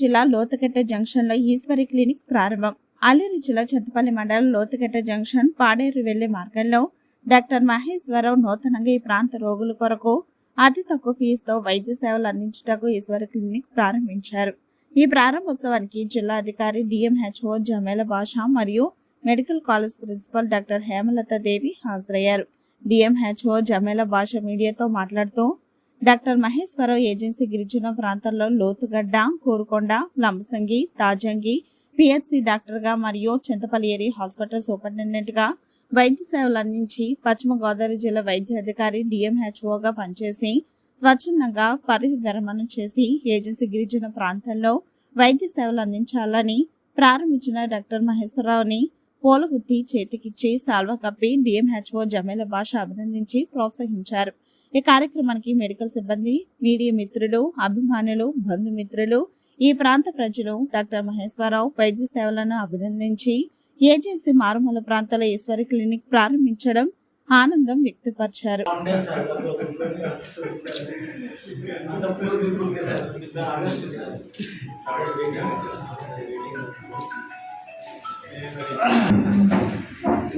జిల్లా లోతకట్ట జంక్షన్లో ఈశ్వరి క్లినిక్ ప్రారంభం. అల్లూరు జిల్లా చెత్తపల్లి మండలం లోతకట్ట జంక్షన్ పాడేరు వెళ్ళే మార్గంలో డాక్టర్ మహేశ్వరరావు నూతనంగా ఈ ప్రాంత రోగుల కొరకు అతి తక్కువ ఫీజుతో వైద్య సేవలు అందించుటకు ఈశ్వరి క్లినిక్ ప్రారంభించారు. ఈ ప్రారంభోత్సవానికి జిల్లా అధికారి డిఎంహెచ్ఓ జమేల భాష మరియు medical college principal doctor Hemalatha Devi హాజరయ్యారు. డిఎంహెచ్ఓ జమేల భాష మీడియాతో మాట్లాడుతూ డాక్టర్ మహేశ్వరరావు ఏజెన్సీ గిరిజన ప్రాంతాల్లో లోతుగడ్డ కోరుకొండ లంబసంగి తాజంగి పిహెచ్సి డాక్టర్గా మరియు చింతపల్లి ఏరియా హాస్పిటల్ సూపరింటెండెంట్గా వైద్య సేవలు అందించి పశ్చిమ గోదావరి జిల్లా వైద్య అధికారి డిఎంహెచ్ఓగా పనిచేసి స్వచ్ఛందంగా పదవి విరమణ చేసి ఏజెన్సీ గిరిజన ప్రాంతాల్లో వైద్య సేవలు అందించాలని ప్రారంభించిన డాక్టర్ మహేశ్వరరావుని పూలగుత్తి చేతికిచ్చి సాల్వ కప్పి డిఎంహెచ్ఓ జమేల భాష అభినందించి ప్రోత్సహించారు. ఈ కార్యక్రమానికి మెడికల్ సిబ్బంది మీడియా మిత్రులు అభిమానులు బంధుమిత్రులు ఈ ప్రాంత ప్రజలు డాక్టర్ మహేశ్వరరావు వైద్య సేవలను అభినందించి ఏజెన్సీ మారుమూల ప్రాంతాల ఈశ్వరి క్లినిక్ ప్రారంభించడం ఆనందం వ్యక్తపరిచారు.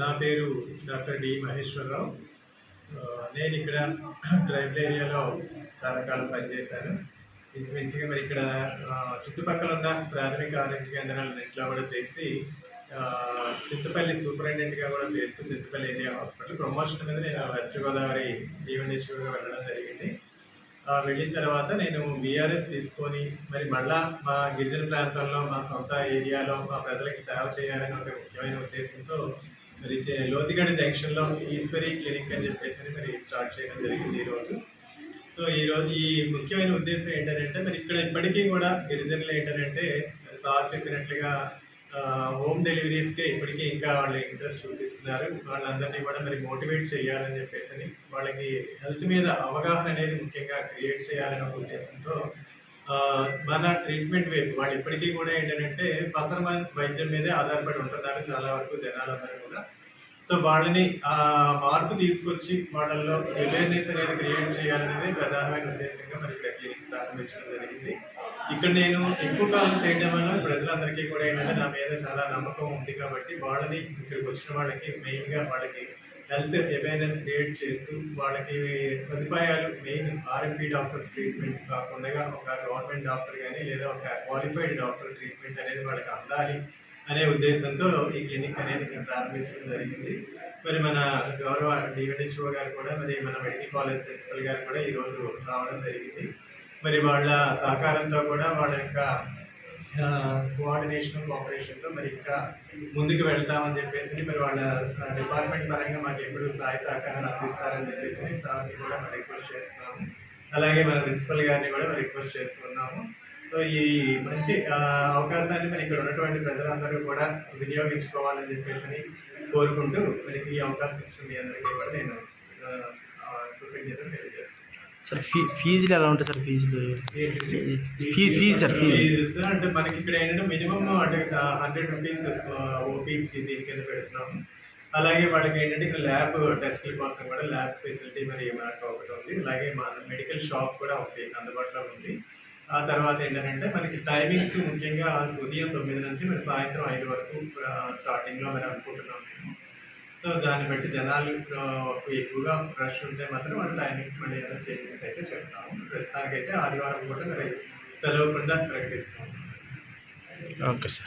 నా పేరు డాక్టర్ డి మహేశ్వరరావు. నేను ఇక్కడ ట్రైబల్ ఏరియాలో చాలా కాలం పనిచేశాను. ఇంచుమించుగా మరి ఇక్కడ చుట్టుపక్కల ఉన్న ప్రాథమిక ఆరోగ్య కేంద్రాలన్నింటిలో కూడా చేసి చింతపల్లి సూపరింటెండెంట్గా కూడా చేస్తూ చింతపల్లి ఏరియా హాస్పిటల్ ప్రమోషన్ మీద నేను వెస్ట్ గోదావరి ఈవెంట్గా వెళ్ళడం జరిగింది. వెళ్ళిన తర్వాత నేను బీఆర్ఎస్ తీసుకొని మరి మళ్ళా మా గిరిజన ప్రాంతాల్లో మా సొంత ఏరియాలో మా ప్రజలకు సేవ చేయాలని ఒక ముఖ్యమైన ఉద్దేశంతో మరి చే- లోతిగడ్డ జంక్షన్లో ఈశ్వరి క్లినిక్ అని చెప్పేసి మరి స్టార్ట్ చేయడం జరిగింది ఈరోజు. సో ఈరోజు ఈ ముఖ్యమైన ఉద్దేశం ఏంటంటే మరి ఇక్కడ ఇప్పటికీ కూడా గిరిజనులు ఏంటంటే సార్ చెప్పినట్లుగా హోమ్ డెలివరీస్కే ఇప్పటికీ ఇంకా వాళ్ళు ఇంట్రెస్ట్ చూపిస్తున్నారు. వాళ్ళందరినీ కూడా మరి మోటివేట్ చేయాలని చెప్పేసి వాళ్ళకి హెల్త్ మీద అవగాహన అనేది ముఖ్యంగా క్రియేట్ చేయాలనే ఒక ఉద్దేశంతో మన ట్రీట్మెంట్ వైపు వాళ్ళు ఇప్పటికీ కూడా ఏంటంటే పసర వైద్యం మీదే ఆధారపడి ఉంటున్నారు చాలా వరకు జనాలందరూ కూడా. సో వాళ్ళని మార్పు తీసుకొచ్చి వాళ్ళల్లో అవేర్నెస్ అనేది క్రియేట్ చేయాలనేది ప్రధానమైన ఉద్దేశంగా మరి ఇక్కడ క్లినిక్ ప్రారంభించడం జరిగింది. ఇక్కడ నేను ఎక్కువ కాలం చేయడం వల్ల ప్రజలందరికీ కూడా ఏంటంటే నా మీద చాలా నమ్మకం ఉంది కాబట్టి వాళ్ళని ఇక్కడికి వచ్చిన వాళ్ళకి మెయిన్గా వాళ్ళకి హెల్త్ అవేర్నెస్ క్రియేట్ చేస్తూ వాళ్ళకి సదుపాయాలు మెయిన్ ఆర్ఎంపీ డాక్టర్స్ ట్రీట్మెంట్ కాకుండా ఒక గవర్నమెంట్ డాక్టర్ కానీ లేదా ఒక క్వాలిఫైడ్ డాక్టర్ ట్రీట్మెంట్ అనేది వాళ్ళకి అందాలి అనే ఉద్దేశంతో ఈ క్లినిక్ అనేది ఇక్కడ ప్రారంభించడం జరిగింది. మరి మన గౌరవ డివిహెచ్ఓ గారు కూడా మరి మన మెడికల్ కాలేజ్ ప్రిన్సిపల్ గారు కూడా ఈరోజు రావడం జరిగింది. మరి వాళ్ళ సహకారంతో కూడా వాళ్ళ యొక్క కోఆర్డినేషన్ కోఆపరేషన్తో మరి ఇంకా ముందుకు వెళ్తామని చెప్పేసి మరి వాళ్ళ డిపార్ట్మెంట్ పరంగా మాకు ఎప్పుడు సహాయ సహకారాలు అందిస్తారని చెప్పేసి సార్ని కూడా మనం రిక్వెస్ట్ చేస్తున్నాము. అలాగే మన ప్రిన్సిపల్ గారిని కూడా మనం రిక్వెస్ట్ చేస్తున్నాము. సో ఈ మంచి అవకాశాన్ని మరి ఇక్కడ ఉన్నటువంటి ప్రజలందరూ కూడా వినియోగించుకోవాలని చెప్పేసి కోరుకుంటూ మరి ఈ అవకాశం ఇచ్చిన మీ అందరికీ కూడా నేను ఆ, కృతజ్ఞతలు తెలియజేస్తున్నాను. సార్ ఫీ ఫీజులు ఎలా ఉంటాయి సార్ ఫీజులు? Fee fees sir fees. అంటే మనకి ఇక్కడ ఏంటంటే మినిమమ్ అంటే హండ్రెడ్ రూపీస్ ఓపీ దీని కింద పెడుతున్నాము అలాగే వాళ్ళకి ఏంటంటే ఇక్కడ ల్యాబ్ టెస్టుల కోసం కూడా ల్యాబ్ ఫెసిలిటీ మరి మనకు ఒకటి ఉంది. అలాగే మన మెడికల్ షాప్ కూడా ఒకటి అందుబాటులో ఉంది. ఆ తర్వాత ఏంటంటే మనకి టైమింగ్స్ ముఖ్యంగా ఉదయం తొమ్మిది నుంచి మరి సాయంత్రం ఐదు వరకు స్టార్టింగ్లో మరి అనుకుంటున్నాం మేము. సో దాన్ని బట్టి జనాలు ఎక్కువగా రష్ ఉంటే మాత్రం వాళ్ళ టైమింగ్స్ మళ్ళీ ఏదైనా చేంజెస్ అయితే చెప్తాము. ప్రస్తుతానికైతే ఆదివారం కూడా మరి సెలవు కూడా ప్రకటిస్తాము. Okay sir.